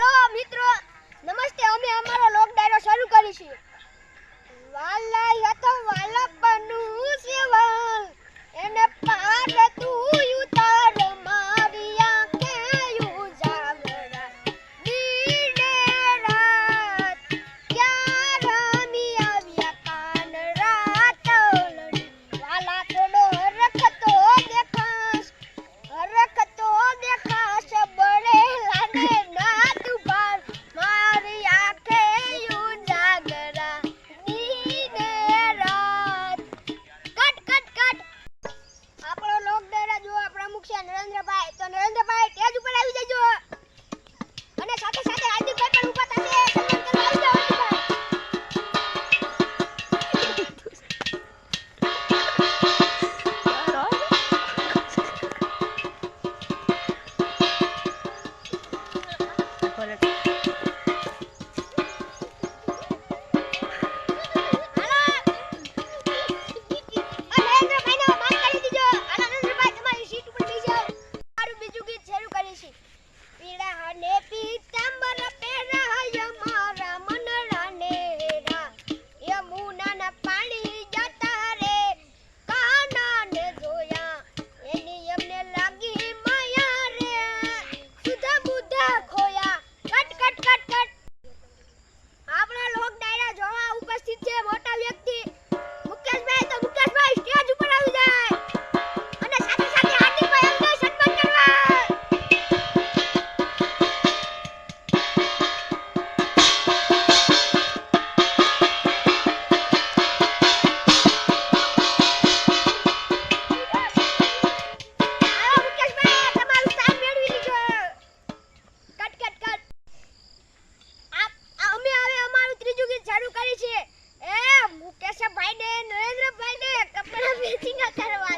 Hello મિત્રો નમસ્તે. અમે અમારો લોક ડાયરો શરૂ છે વાલ 今天干什么